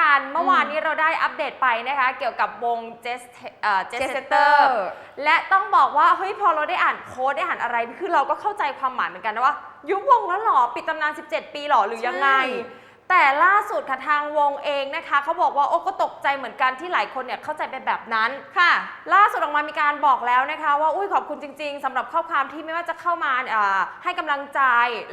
กันเมื่อวานนี้เราได้อัปเดตไปนะคะ เกี่ยวกับวงเจสเจสเตอ Jester ร์และต้องบอกว่าเฮ้ยพอเราได้อ่านโค้ดได้อ่านอะไรคือเราก็เข้าใจความหมายเหมือนกันนะว่า ยุบวงแล้วเหรอปิดตำนาน 17 ปีเหรอหรือยังไงใช่ แต่ล่าสุดค่ะทางวงเองนะคะเขาบอกว่าโอ้ก็ตกใจเหมือนกันที่หลายคนเนี่ยเข้าใจไปแบบนั้นค่ะ ล่าสุดออกมามีการบอกแล้วนะคะว่าอุ้ยขอบคุณจริง ๆสำหรับข้อความที่ไม่ว่าจะเข้ามาอ่าให้กำลังใจ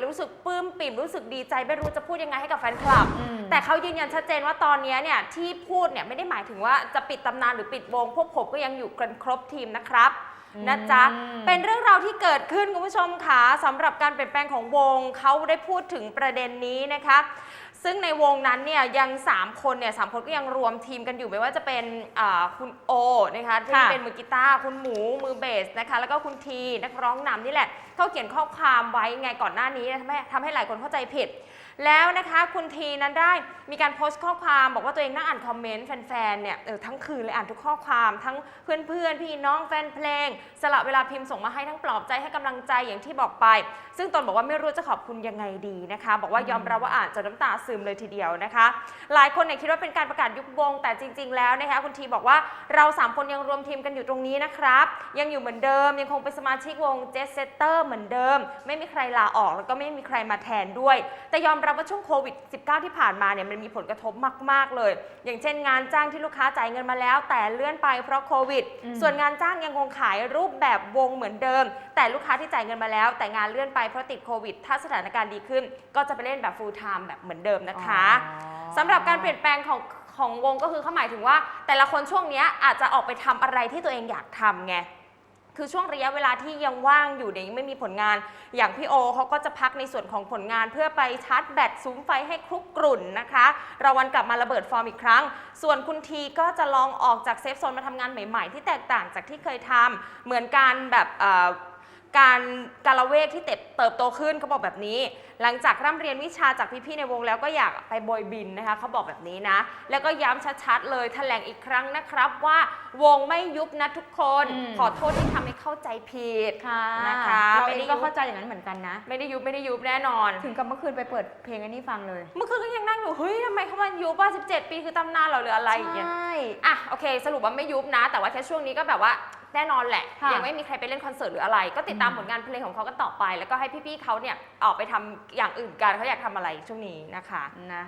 รู้สึกปลื้มปิ่มรู้สึกดีใจไม่รู้จะพูดยังไงให้กับแฟนคลับอืมแต่เขายืนยันชัดเจนว่าตอนนี้เนี่ยที่พูดเนี่ยไม่ได้หมายถึงว่าจะปิดตำนานหรือปิดวงพวกผมก็ยังอยู่กันครบทีมนะครับอืมนะจ๊ะ เป็นเรื่องราวที่เกิดขึ้นคุณผู้ชมค่ะสำหรับการเปลี่ยนแปลงของวงเขาได้พูดถึงประเด็นนี้นะคะ ซึ่งในวงนั้นเนี่ยยัง 3 คนเนี่ยสามคนก็ยังรวมทีมกันอยู่ไม่ว่าจะเป็นอ่าคุณโอนะคะที่ค่ะเป็นมือกีตาร์คุณหมูมือเบสนะคะแล้วก็คุณทีนักร้องนำนี่แหละเขาเขียนข้อความไว้ไงก่อนหน้านี้ทำให้ทำให้หลายคนเข้าใจผิด แล้วนะคะคุณทีนั้นได้มีการโพสต์ข้อความบอกว่าตัวเองนั่งอ่านคอมเมนต์แฟนๆเนี่ยเออทั้งคืนเลยอ่านทุกข้อความทั้งเพื่อนๆ พี่น้องแฟนเพลง สละเวลาพิมพ์ส่งมาให้ทั้งปลอบใจให้กำลังใจอย่างที่บอกไป ซึ่งตนบอกว่าไม่รู้จะขอบคุณยังไงดีนะคะ บอกว่ายอมรับว่าอ่านจนน้ำตาซึมเลยทีเดียวนะคะ หลายคนเนี่ยคิดว่าเป็นการประกาศยุบวง แต่จริง ๆ แล้วนะคะคุณทีบอกว่าเราสามคนยังรวมทีมกันอยู่ตรงนี้นะครับ ยังอยู่เหมือนเดิม ยังคงเป็นสมาชิกวงเจสเซเตอร์เหมือนเดิม ไม่มีใครลาออกแล้วก็ไม่มีใครมาแทนด้วย แต่ยอมรับว่าช่วงโควิด -19 ที่ผ่านมาเนี่ยมันมีผลกระทบมาก ๆ เลย อย่างเช่นงานจ้างที่ลูกค้าจ่ายเงินมาแล้ว แต่เลื่อนไปเพราะโควิดอืมส่วนงานจ้างยังคงขายรูปแบบวงเหมือนเดิม แต่ลูกค้าที่จ่ายเงินมาแล้ว แต่งานเลื่อนไปเพราะติดโควิด ถ้าสถานการณ์ดีขึ้น ก็จะไปเล่นแบบ full time แบบเหมือนเดิมนะคะสำหรับการเปลี่ยนแปลงของของวงก็คือเขาหมายถึงว่า แต่ละคนช่วงเนี้ยอาจจะออกไปทำอะไรที่ตัวเองอยากทำไงคือช่วงระยะเวลาที่ยังว่างอยู่เนี่ยยังไม่มีผลงาน อย่างพี่โอเขาก็จะพักในส่วนของผลงาน เพื่อไปชาร์จแบตซุ้มไฟให้คลุกกรุ่นนะคะรอวันกลับมาระเบิดฟอร์มอีกครั้ง ส่วนคุณทีก็จะลองออกจากเซฟโซนมาทำงานใหม่ ๆ ที่แตกต่างจากที่เคยทำเหมือนการแบบเอ่อ การการละเวกที่เติบเติบโตขึ้นเขาบอกแบบนี้ หลังจากร่ำเรียนวิชาจากพี่ๆในวงแล้วก็อยากไปโบยบินนะคะเขาบอกแบบนี้นะ แล้วก็ย้ำชัดๆเลยแถลงอีกครั้งนะครับว่าวงไม่ยุบนะทุกคน อืม ขอโทษที่ทำให้เข้าใจผิด ค่ะนะคะ เราไม่เอได้งก็ยุบเข้าใจอย่างนั้นเหมือนกันนะ ไม่ได้ยุบไม่ได้ยุบแน่นอน ถึงกับเมื่อคืนไปเปิดเพลงอันนี้ฟังเลยเมื่อคืนก็ยังนั่งอยู่เฮ้ยทำไมเขามายุบว่า17 ปีคือตำนานเหรอหรืออะไรอย่างเงี้ย ใช่ อะโอเค สรุปว่าไม่ยุบนะ แต่ว่าแค่ช่วงนี้ก็แบบว่า แน่นอนแหละค่ะยังไม่มีใครไปเล่นคอนเสิร์ตหรืออะไร ก็ติดตามอืม ผลงานเพลงของเขากันต่อไป แล้วก็ให้พี่ๆเขาเนี่ยออกไปทำอย่างอื่นกันเขาอยากทำอะไรช่วงนี้นะคะ นะ